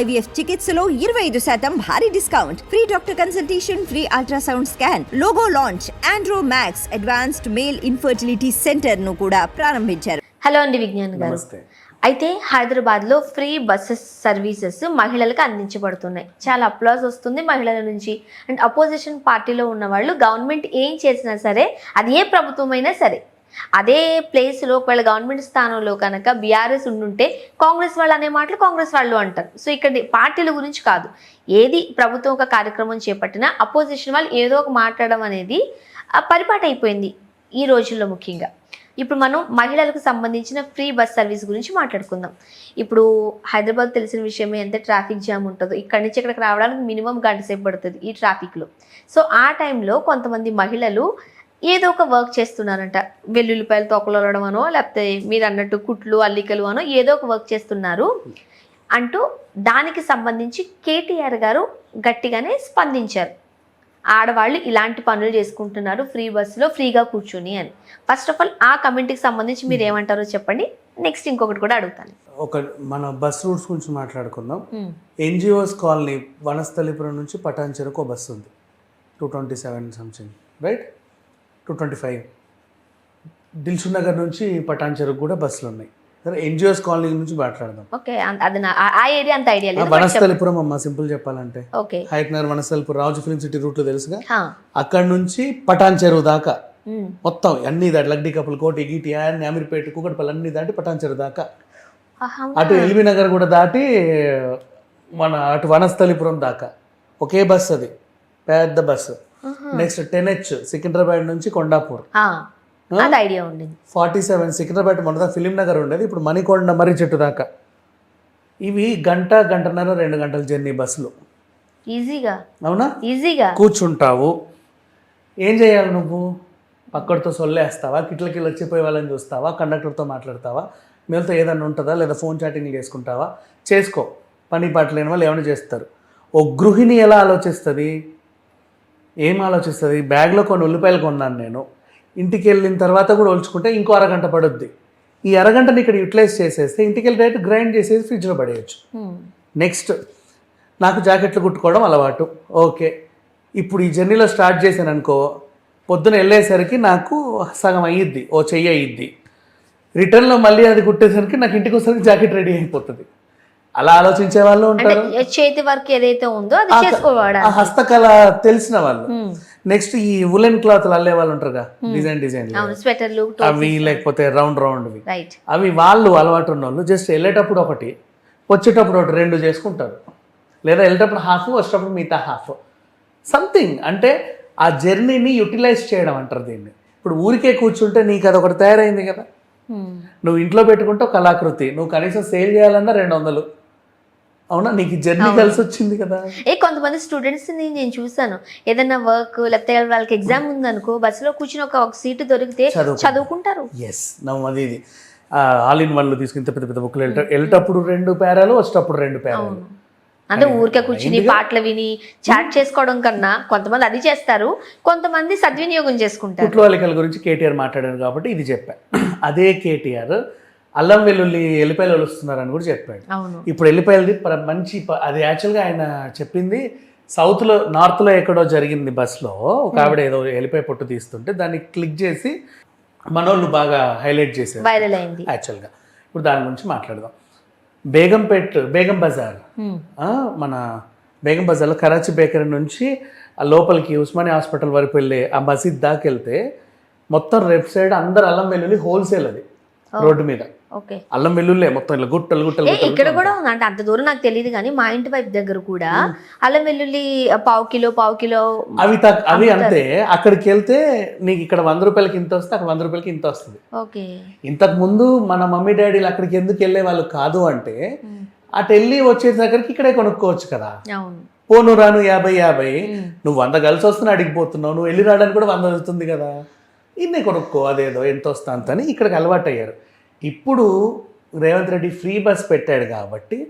IVF చికిత్సలో ఇరవై ఐదు శాతం భారీ discount. Free doctor consultation free ultrasound scan logo launch Andro Max advanced male infertility సెంటర్ను కూడా ప్రారంభించారు. హలో అండి విజ్ఞాన్ గారు. అయితే హైదరాబాద్లో ఫ్రీ బస్సెస్ సర్వీసెస్ మహిళలకు అందించబడుతున్నాయి. చాలా అప్లాజ్ వస్తుంది మహిళల నుంచి. అండ్ అపోజిషన్ పార్టీలో ఉన్న వాళ్ళు గవర్నమెంట్ ఏం చేసినా సరే అది ఏ ప్రభుత్వమైనా సరే అదే ప్లేస్లో ఒకవేళ గవర్నమెంట్ స్థానంలో కనుక బీఆర్ఎస్ ఉండుంటే కాంగ్రెస్ వాళ్ళు అనే మాటలు కాంగ్రెస్ వాళ్ళు అంటారు. సో ఇక్కడ పార్టీల గురించి కాదు. ఏది ప్రభుత్వం ఒక కార్యక్రమం చేపట్టినా అపోజిషన్ వాళ్ళు ఏదో ఒక మాట్లాడడం అనేది పరిపాటు అయిపోయింది ఈ రోజుల్లో ముఖ్యంగా. ఇప్పుడు మనం మహిళలకు సంబంధించిన ఫ్రీ బస్ సర్వీస్ గురించి మాట్లాడుకుందాం. ఇప్పుడు హైదరాబాద్ తెలిసిన విషయమే ఎంత ట్రాఫిక్ జామ్ ఉంటుందో ఇక్కడి నుంచి ఇక్కడికి రావడానికి మినిమం గంట సేపు పడుతుంది ఈ ట్రాఫిక్లో సో ఆ టైంలో కొంతమంది మహిళలు ఏదో ఒక వర్క్ చేస్తున్నారంట. వెల్లుల్లిపాయలు తొక్కలడం అనో లేకపోతే మీరు అన్నట్టు కుట్లు అల్లికలు అనో ఏదో ఒక వర్క్ చేస్తున్నారు అంటూ దానికి సంబంధించి కేటీఆర్ గారు గట్టిగానే స్పందించారు. ఆడవాళ్ళు ఇలాంటి పనులు చేసుకుంటున్నారు ఫ్రీ బస్సులో ఫ్రీగా కూర్చుని అని. ఫస్ట్ ఆఫ్ ఆల్ ఆ కమెంట్కి సంబంధించి మీరు ఏమంటారో చెప్పండి. నెక్స్ట్ ఇంకొకటి కూడా అడుగుతాను. ఒక మన బస్ రూట్స్ గురించి మాట్లాడుకుందాం. ఎన్జిఓస్ కాలనీ వనస్థలిపురం నుంచి పటాన్ చెరుకు ఒక బస్సు ఉంది. Two twenty seven something right two twenty five. Dilsukh Nagar నుంచి పటాన్ చెరుకు కూడా బస్సులు ఉన్నాయి. సరే ఎన్జిఓస్ కాలనీ నుంచి మాట్లాడదాం. ఓకే అది ఆ- ఏరియా అంత ఐడియా లేదు వనస్థలిపురం అమ్మ సింపుల్ చెప్పాలంటే. Okay. Hayath Nagar Vanasthalipuram Raju film city రూట్లో తెలుసుగా? అక్కడ నుంచి పటాన్ చెరువు దాకా. మొత్తం అన్ని దాటి లగ్డీ కప్పులు కోటి గీటి అన్ని అమీర్పేట కూకట్పల్లి అన్ని దాటి పటాన్ చెరువు దాకా. అటు ఎల్బీ నగర్ కూడా దాటి మన అటు వనస్థలిపురం దాకా. ఒకే బస్ అది పెద్ద bus. Next ten H Secunderabad నుంచి కొండాపూర్ అది ఐడియా ఉండింది. ఫార్టీ సెవెన్ సికింద్రాబాద్ మొదట ఫిలిం నగర్ ఉండేది ఇప్పుడు మణికొండ మర్రి చెట్టు దాకా. ఇవి గంట గంటన్నర రెండు గంటల జర్నీ బస్సులు. ఈజీగా. అవునా? ఈజీగా. కూర్చుంటావు. ఏం చేయాలి నువ్వు? పక్కడితో సొల్లేస్తావా? కిట్లకి వచ్చిపోయే వాళ్ళని చూస్తావా? కండక్టర్తో మాట్లాడతావా? మీతో ఏదన్నా ఉంటుందా? లేదా ఫోన్ చాటింగ్ చేసుకుంటావా? చేసుకో. పని పాట లేని వాళ్ళు ఏమైనా చేస్తారు. ఓ గృహిణి ఎలా ఆలోచిస్తుంది? ఏం ఆలోచిస్తుంది? బ్యాగ్లో కొన్ని ఉల్లిపాయలు కొన్నాను నేను. ఇంటికి వెళ్ళిన తర్వాత కూడా ఒలుచుకుంటే ఇంకో అరగంట పడుద్ది. ఈ అరగంటని ఇక్కడ యూటిలైజ్ చేసేస్తే ఇంటికి వెళ్ళి డైరెక్ట్ గ్రైండ్ చేసేసి ఫ్రిడ్జ్లో పడేయచ్చు. నెక్స్ట్ నాకు జాకెట్లు కుట్టుకోవడం అలవాటు. ఓకే. ఇప్పుడు ఈ జర్నీలో స్టార్ట్ చేశాను అనుకో పొద్దున వెళ్ళేసరికి నాకు సగం అయ్యిద్ది ఓ చెయ్యి అయ్యిద్ది రిటర్న్లో మళ్ళీ అది కుట్టేసరికి నాకు ఇంటికి వచ్చేసరికి జాకెట్ రెడీ అయిపోతుంది. అలా ఆలోచించే వాళ్ళు ఉంటారు. చేతి వర్క్ ఏదైతే ఉందో అది చేసుకోవాడా ఆ హస్తకళ తెలిసిన వాళ్ళు. నెక్స్ట్ ఈ ఉలెన్ క్లాత్లు అల్లే వాళ్ళు ఉంటారుగా డిజైన్ డిజైన్ స్వెటర్లు అవి లేకపోతే రౌండ్ రౌండ్వి రైట్ అవి వాళ్ళు అలవాటు ఉన్న వాళ్ళు జస్ట్ వెళ్ళేటప్పుడు ఒకటి వచ్చేటప్పుడు ఒకటి రెండు చేసుకుంటారు. లేదా వెళ్ళేటప్పుడు హాఫ్ వచ్చేటప్పుడు మిగతా హాఫ్ సంథింగ్ అంటే ఆ జర్నీని యూటిలైజ్ చేయడం అంటారు దీన్ని. ఇప్పుడు ఊరికే కూర్చుంటే నీకు అది ఒకటి తయారైంది కదా. నువ్వు ఇంట్లో పెట్టుకుంటే కళాకృతి. నువ్వు కనీసం సేల్ చేయాలన్నా రెండు వందలు. అవునా? నీకు జర్నీ కలిసి వచ్చింది కదా. ఏ కొంతమంది స్టూడెంట్స్ని నేను చూసాను ఏదైనా వర్క్ లేకపోతే వాళ్ళకి ఎగ్జామ్ ఉందనుకో బస్సులో కూర్చుని ఒక ఒక సీటు దొరికితే చదువుకుంటారు. ఎస్ అది ఇది. ఆల్ ఇన్ వన్లు తీసుకుని పెద్ద పెద్ద బుక్లు వెళ్ళట వెళ్ళేటప్పుడు రెండు పేరాలు వచ్చేటప్పుడు రెండు పేరాలు. అంటే ఊరికే కూర్చుని పాటలు విని చాట్ చేసుకోవడం కన్నా కొంతమంది అది చేస్తారు. కొంతమంది సద్వినియోగం చేసుకుంటారు. కుట్లవాలికల గురించి కేటీఆర్ మాట్లాడారు కాబట్టి ఇది చెప్పా. అదే కేటీఆర్ అల్లం వెల్లుల్లి ఎల్లిపాయలు వస్తున్నారని కూడా చెప్పాడు. ఇప్పుడు ఎల్లిపాయలది మంచి అది యాక్చువల్గా ఆయన చెప్పింది సౌత్లో నార్త్లో ఎక్కడో జరిగింది బస్లో ఒక ఆవిడ ఏదో ఎల్లిపాయ పొట్టు తీస్తుంటే దాన్ని క్లిక్ చేసి మనోళ్ళు బాగా హైలైట్ చేశారు. వైరల్ అయింది. యాక్చువల్గా ఇప్పుడు దాని గురించి మాట్లాడదాం. బేగంపేట్ బేగం బజార్. Hmm. మన బేగం బజార్లో కరాచీ బేకరీ నుంచి ఆ లోపలికి ఉస్మానియా హాస్పిటల్ వరకు వెళ్ళే ఆ మసీద్ దాకా వెళ్తే మొత్తం లెఫ్ట్ సైడ్ అందరు అల్లం వెల్లుల్లి హోల్సేల్ అది. రోడ్డు మీద. అల్లం వెల్లుల్లే మొత్తం ఇలా గుట్టలు గుట్టలు ఇక్కడ కూడా అంటే అంత దూరం నాకు తెలియదు కానీ మా ఇంటి వైపు దగ్గర కూడా అల్లం వెల్లుల్లి పావు కిలో పావు కిలో అవి అవి అంతే. అక్కడికి వెళ్తే నీకు ఇక్కడ వంద రూపాయలకి ఇంత వస్తే అక్కడ వంద రూపాయలకి ఇంత వస్తుంది. ఓకే. ఇంతకు ముందు మన మమ్మీ డాడీలు అక్కడికి ఎందుకు వెళ్ళే వాళ్ళు కాదు అంటే అటు వెళ్ళి వచ్చే దగ్గరికి ఇక్కడే కొనుక్కోవచ్చు కదా. పోను రాను యాభై యాభై. నువ్వు వంద కలిసి వస్తున్నా అడిగిపోతున్నావు. నువ్వు వెళ్ళి రావడానికి కూడా వంద వస్తుంది కదా. ఇన్నే కొనుక్కో అదేదో ఎంత వస్తా అంత అని ఇక్కడికి అలవాటు అయ్యారు ఇప్పుడు రేవంత్ రెడ్డి ఫ్రీ బస్ పెట్టాడు కాబట్టి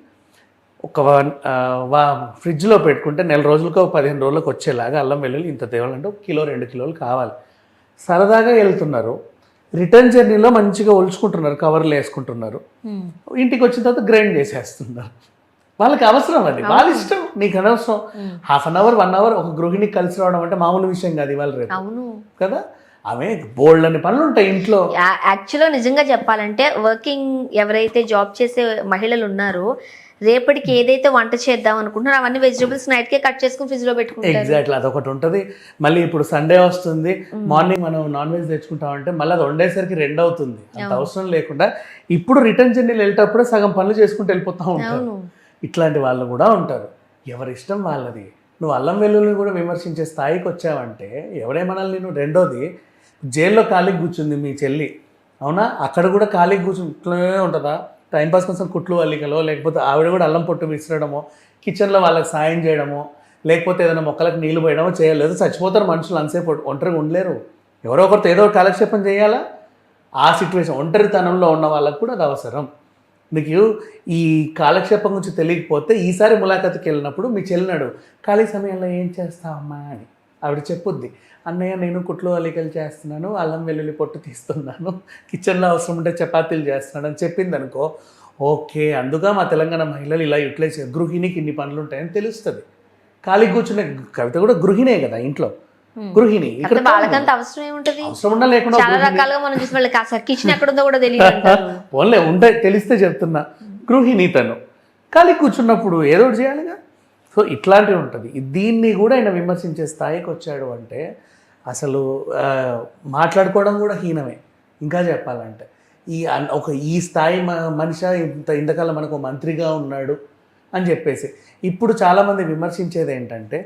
ఒక వా ఫ్రిడ్జ్లో పెట్టుకుంటే నెల రోజులకు ఒక పదిహేను రోజులకు వచ్చేలాగా అల్లం వెల్లుల్లి ఇంత తేవాలంటే ఒక కిలో రెండు కిలోలు కావాలి. సరదాగా వెళ్తున్నారు. రిటర్న్ జర్నీలో మంచిగా ఒలుచుకుంటున్నారు కవర్లు వేసుకుంటున్నారు. ఇంటికి వచ్చిన తర్వాత గ్రైండ్ చేసేస్తున్నారు. వాళ్ళకి అవసరం అది వాళ్ళ ఇష్టం నీకు అనవసరం. Half an hour one hour ఒక గృహిణి కలిసి రావడం అంటే మామూలు విషయం కాదు ఇవాళ రేపు. అవును. కదా? ఆమె బోల్డ్ అని పనులు ఉంటాయి ఇంట్లో యాక్చువల్గా నిజంగా చెప్పాలంటే వర్కింగ్ ఎవరైతే జాబ్ చేసే మహిళలు ఉన్నారో రేపటికి ఏదైతే వంట చేద్దాం అనుకుంటున్నారో అవన్నీ వెజిటబుల్స్ నైట్ కే కట్ చేసుకుని ఫ్రిడ్జ్లో పెట్టుకుంటారు. ఎగ్జాక్ట్లీ అదొకటి ఉంటుంది. మళ్ళీ ఇప్పుడు సండే వస్తుంది. మార్నింగ్ మనం నాన్ వెజ్ తెచ్చుకుంటామంటే మళ్ళీ అది వండేసరికి రెండు అవుతుంది అంత అవసరం లేకుండా ఇప్పుడు రిటర్న్ జర్నీలు వెళ్ళేటప్పుడే సగం పనులు చేసుకుంటూ వెళ్ళిపోతూ ఉంటారు. అవును. ఇట్లాంటి వాళ్ళు కూడా ఉంటారు. ఎవరి ఇష్టం వాళ్ళది. నువ్వు అల్లం వెల్లుల్ని కూడా విమర్శించే స్థాయికి వచ్చావంటే ఎవరేమనాలి నేను రెండోది జైల్లో ఖాళీకి కూర్చుంది మీ చెల్లి. అవునా? అక్కడ కూడా ఖాళీకి కూర్చుని ఉంటుందా? టైంపాస్ కోసం కుట్లు అల్లికలో లేకపోతే ఆవిడ కూడా అల్లం పొట్టు విసిరడమో కిచెన్లో వాళ్ళకి సాయం చేయడమో లేకపోతే ఏదైనా మొక్కలకు నీళ్ళు పోయడమో చేయలేదు చచ్చిపోతారు మనుషులు అంతసేపు ఒంటరిగా ఉండలేరు. ఎవరో ఒకరితో ఏదో ఒక కాలక్షేపం చేయాలా? ఆ సిచ్యువేషన్ ఒంటరితనంలో ఉన్న వాళ్ళకు కూడా అది అవసరం. మీకు ఈ కాలక్షేపం గురించి తెలియకపోతే ఈసారి ములాఖాతుకి వెళ్ళినప్పుడు మీ చెల్లినాడు ఖాళీ సమయంలో ఏం చేస్తావమ్మా అని. ఆవిడ చెప్పుద్ది అన్నయ్య నేను కుట్లు అలికలు చేస్తున్నాను అల్లం వెల్లుల్లి పొట్టు తీస్తున్నాను కిచెన్లో అవసరం ఉంటే చపాతీలు చేస్తున్నాను అని చెప్పింది అనుకో ఓకే అందుగా మా తెలంగాణ మహిళలు ఇలా యూటిలైజ్ చేయాలి. గృహిణికి ఇన్ని పనులు ఉంటాయని తెలుస్తుంది. ఖాళీ కూర్చునే కవిత కూడా గృహిణే కదా ఇంట్లో. గృహిణి వాళ్ళకంత అవసరం ఏముంటది? అవసరం ఉన్నా లేకుండా చాలా రకాలుగా మనం చూసి వాళ్ళకి అసలు కిచెన్ ఎక్కడ ఉందో కూడా తెలియదు ఓన్లే ఉంటే తెలిస్తే చెప్తున్నా గృహిణి తను. ఖాళీ కూర్చున్నప్పుడు ఏదో చేయాలిగా? సో ఇట్లాంటివి ఉంటుంది. దీన్ని కూడా ఆయన విమర్శించే స్థాయికి వచ్చాడు అంటే అసలు మాట్లాడుకోవడం కూడా హీనమే. ఇంకా చెప్పాలంటే ఈ ఒక ఈ స్థాయి మనిషి ఇంత ఇంతకాలం మనకు మంత్రిగా ఉన్నాడు అని చెప్పేసి. ఇప్పుడు చాలామంది విమర్శించేది ఏంటంటే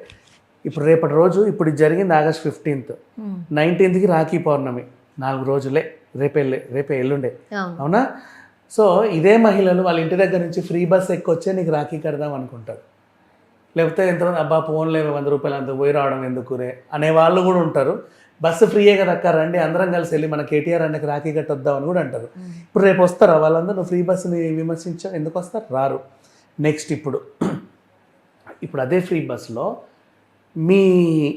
ఇప్పుడు రేపటి రోజు ఇప్పుడు జరిగింది ఆగస్ట్ ఫిఫ్టీన్త్. నైన్టీన్త్కి రాఖీ పౌర్ణమి. నాలుగు రోజులే. రేపే రేపే ఎల్లుండే. అవును. అవునా? సో ఇదే మహిళలు వాళ్ళ ఇంటి దగ్గర నుంచి ఫ్రీ బస్ ఎక్కొచ్చే నీకు రాఖీ కడదాం అనుకుంటారు. లేకపోతే ఎంత అబ్బా ఫోన్లే వంద రూపాయలు అంత పోయి రావడం ఎందుకురే? అనే వాళ్ళు కూడా ఉంటారు. బస్సు ఫ్రీయే కదా అక్క రండి అందరం కలిసి వెళ్ళి మన కేటీఆర్ అన్నకి రాఖీ కట్టొద్దాం అని కూడా అంటారు. ఇప్పుడు రేపు వస్తారా వాళ్ళందరూ? నువ్వు ఫ్రీ బస్సుని విమర్శించా ఎందుకు వస్తారు? రారు. నెక్స్ట్ ఇప్పుడు. ఇప్పుడు అదే ఫ్రీ బస్సులో మీ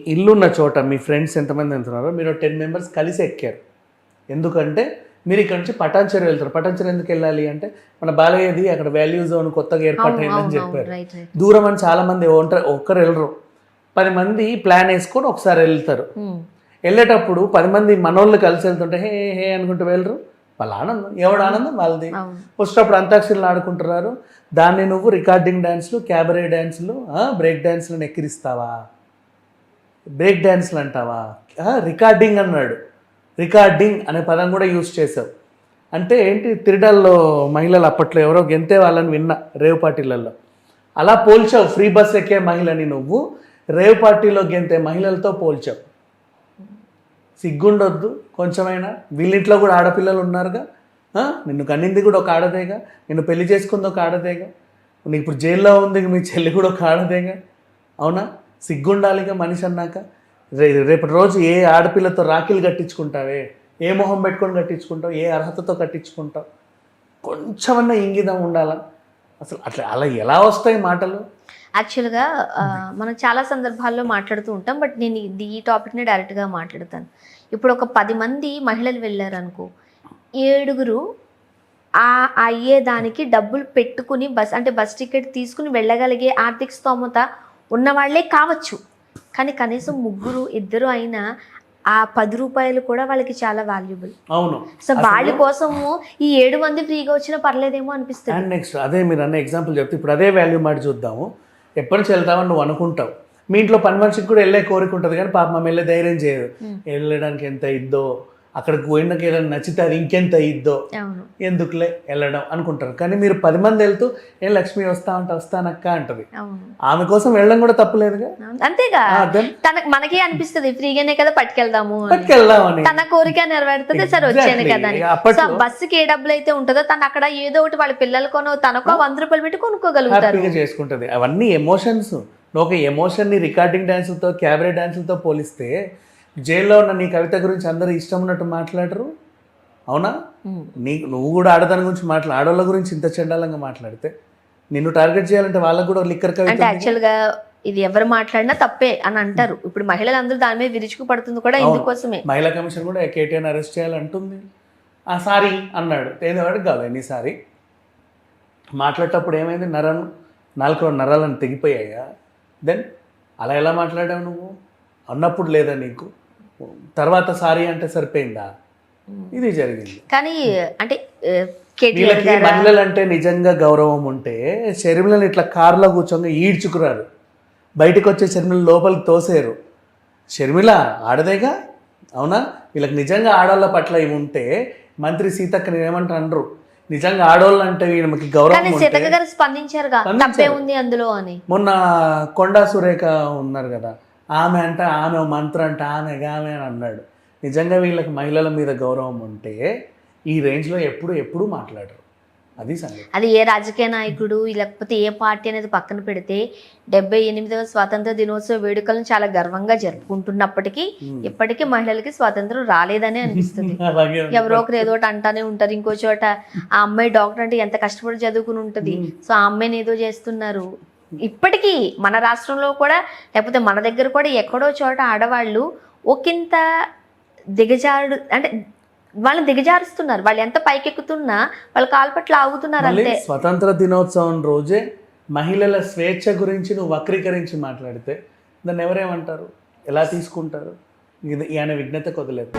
ఇల్లున్న చోట మీ ఫ్రెండ్స్ ఎంతమంది వెళ్తున్నారో మీరు టెన్ మెంబర్స్ కలిసి ఎక్కారు. ఎందుకంటే మీరు ఇక్కడ నుంచి పటాన్చెరు వెళ్తారు. పటాన్చెరు ఎందుకు వెళ్ళాలి అంటే మన బాలయ్యది అక్కడ వాల్యూ జోన్ కొత్తగా ఏర్పాటైందని చెప్పారు. రైట్ రైట్ దూరం అని చాలా మంది ఒంటరి ఒక్కరు వెళ్ళరు. పది మంది ప్లాన్ వేసుకొని ఒకసారి వెళ్తారు. వెళ్ళేటప్పుడు పది మంది మనోళ్ళు కలిసి వెళ్తుంటే హే హే అనుకుంటూ వెళ్ళరు. వాళ్ళ ఆనందం. ఎవడు ఆనందం? వాళ్ళది. అవును. వచ్చేటప్పుడు అంతాక్షరులు ఆడుకుంటున్నారు. దాన్ని నువ్వు రికార్డింగ్ డ్యాన్స్లు క్యాబరే డ్యాన్స్లు బ్రేక్ డ్యాన్స్లను ఎక్కిరిస్తావా? బ్రేక్ డ్యాన్స్లు అంటావా? ఆ, రికార్డింగ్ అన్నాడు. రికార్డింగ్ అనే పదం కూడా యూజ్ చేశారు. అంటే ఏంటి? తిరిడల్లో మహిళలు అప్పట్లో ఎవరో గెంతే వాళ్ళని విన్నా రేవ్ పార్టీలలో అలా పోల్చావు. ఫ్రీ బస్ ఎక్కే మహిళని నువ్వు రేవ్ పార్టీలో గెంతే మహిళలతో పోల్చావు. సిగ్గుండొద్దు కొంచెమైనా. వీళ్ళింట్లో కూడా ఆడపిల్లలు ఉన్నారుగా? నిన్ను కన్నింది కూడా ఒక ఆడదేగా? నిన్ను పెళ్ళి చేసుకుంది ఒక ఆడదేగా? నీకు ఇప్పుడు జైల్లో ఉంది మీ చెల్లి కూడా ఒక ఆడదేగా? అవునా? సిగ్గుండాలిగా మనిషి అన్నాక? రేపటి రోజు ఏ ఆడపిల్లతో రాఖీలు కట్టించుకుంటావే? ఏ మొహం పెట్టుకొని కట్టించుకుంటావు? ఏ అర్హతతో కట్టించుకుంటావు? కొంచెమన్నా ఇంగితం ఉండాలా? అసలు అట్లా అలా ఎలా వస్తాయి మాటలు? యాక్చువల్గా మనం చాలా సందర్భాల్లో మాట్లాడుతూ ఉంటాం బట్ నేను ఇది ఈ టాపిక్ని డైరెక్ట్గా మాట్లాడతాను. ఇప్పుడు ఒక పది మంది మహిళలు వెళ్ళారు అనుకో ఏడుగురు ఆ అయ్యేదానికి డబ్బులు పెట్టుకుని బస్ అంటే బస్ టికెట్ తీసుకుని వెళ్ళగలిగే ఆర్థిక స్తోమత ఉన్న వాళ్ళే కావచ్చు. కానీ కనీసం ముగ్గురు ఇద్దరు అయినా ఆ పది రూపాయలు కూడా వాళ్ళకి చాలా వాల్యుబుల్ అవును. సో వాళ్ళ కోసము ఈ ఏడు మంది ఫ్రీగా వచ్చినా పర్లేదేమో అనిపిస్తుంది. అండ్ నెక్స్ట్ అదే మీరు అన్న ఎగ్జాంపుల్ చెప్తే ఇప్పుడు అదే వాల్యూ మాట చూద్దాము. ఎప్పటి నుంచి వెళ్తామని నువ్వు అనుకుంటావు. మీ ఇంట్లో పని మనిషికి కూడా వెళ్ళే కోరిక ఉంటుంది కానీ పాప మా వెళ్ళే ధైర్యం చేయదు. వెళ్ళడానికి ఎంత ఇద్దో అక్కడికి పోయినాక ఏదైనా నచ్చితే అది ఇంకెంత అవును. ఎందుకులే? వెళ్ళడం అనుకుంటారు. కానీ మీరు పది మంది వెళ్తూ ఏ లక్ష్మి వస్తా అంటే వస్తానక్క అంటది. ఆమె కోసం వెళ్ళడం కూడా తప్పులేదుగా. అంతేగా. తనకు మనకే అనిపిస్తుంది ఫ్రీగానే కదా పట్టుకెళ్దాము. పట్టుకెళ్దామని తన కోరిక నెరవేరుతుంది సరే వచ్చాను. కదా బస్సుకి ఏ డబ్బులు అయితే ఉంటుందో తను అక్కడ ఏదో ఒకటి వాళ్ళ పిల్లలకోనో తనకో వంద రూపాయలు పెట్టి కొనుక్కోగలుగుతారు. చేసుకుంటుంది. అవన్నీ ఎమోషన్స్ ఒక ఎమోషన్ని రికార్డింగ్ డ్యాన్సులతో క్యాబరే డ్యాన్సులతో పోలిస్తే జైల్లో ఉన్న నీ కవిత గురించి అందరూ ఇష్టం ఉన్నట్టు మాట్లాడరు? అవునా. నీ నువ్వు కూడా ఆడదాని గురించి మాట్లా ఆడవాళ్ళ గురించి ఇంత చండాలంగా మాట్లాడితే నిన్ను టార్గెట్ చేయాలంటే వాళ్ళకు కూడా లిక్కర్ కవిత అంటే యాక్చువల్గా ఇది ఎవరు మాట్లాడినా తప్పే అని అంటారు. ఇప్పుడు మహిళలందరూ దాని మీద విరుచుకు పడుతుంది కూడా ఇందుకోసమే. మహిళా కమిషన్ కూడా కేటీఆర్ అరెస్ట్ చేయాలంటుంది. ఆ సారీ అన్నాడు. ఏదో అడగాలి ఎన్ని సారీ. మాట్లాడేటప్పుడు ఏమైంది? నరం నాలుగు నరాలను తెగిపోయాయా? దెన్ అలా ఎలా మాట్లాడావు నువ్వు? అన్నప్పుడు లేదా నీకు? తర్వాత సారీ అంటే సరిపోయిందా? ఇది జరిగింది. కానీ అంటే వీళ్ళకి మహిళలంటే నిజంగా గౌరవం ఉంటే షర్మిలని ఇట్లా కారులో కూర్చొని ఈడ్చుకురారు. బయటకు వచ్చే షర్మిల లోపలికి తోసేరు. షర్మిల ఆడదేగా? అవునా? వీళ్ళకి నిజంగా ఆడవాళ్ళ పట్ల ఇవి ఉంటే మంత్రి సీతక్క ఏమంటారు అనరు నిజంగా ఆడవాళ్ళు అంటే వీళ్ళకి గౌరవం సీతక్క గారు స్పందించారు. తప్పే ఉంది అందులో అని. మొన్న కొండా సురేఖ ఉన్నారు కదా ఆమె అంటే ఆమె మంత్రం అంటే ఆమె ఆమె అని అన్నాడు. నిజంగా వీళ్ళకి మహిళల మీద గౌరవం ఉంటే ఈ రేంజ్లో ఎప్పుడు ఎప్పుడు మాట్లాడరు. అది అది ఏ రాజకీయ నాయకుడు లేకపోతే ఏ పార్టీ అనేది పక్కన పెడితే డెబ్బై ఎనిమిదవ స్వాతంత్ర దినోత్సవ వేడుకలను చాలా గర్వంగా జరుపుకుంటున్నప్పటికీ ఇప్పటికీ మహిళలకి స్వాతంత్రం రాలేదనే అనిపిస్తుంది. ఎవరో ఒకరు ఏదో ఒకటి అంటానే ఉంటారు. ఇంకో చోట ఆ అమ్మాయి డాక్టర్ అంటే ఎంత కష్టపడి చదువుకుని ఉంటుంది. సో ఆ అమ్మాయిని ఏదో చేస్తున్నారు. ఇప్పటికీ మన రాష్ట్రంలో కూడా లేకపోతే మన దగ్గర కూడా ఎక్కడో చోట ఆడవాళ్ళు ఒకంత దిగజారు అంటే వాళ్ళని దిగజారుస్తున్నారు. వాళ్ళు ఎంత పైకెక్కుతున్నా వాళ్ళ కాలు పట్ల ఆగుతున్నారు అంతే. స్వతంత్ర దినోత్సవం రోజే మహిళల స్వేచ్ఛ గురించి నువ్వు వక్రీకరించి మాట్లాడితే దాన్ని ఎవరేమంటారు? ఎలా తీసుకుంటారు? ఇది ఈయన విఘ్నత కొదలేదు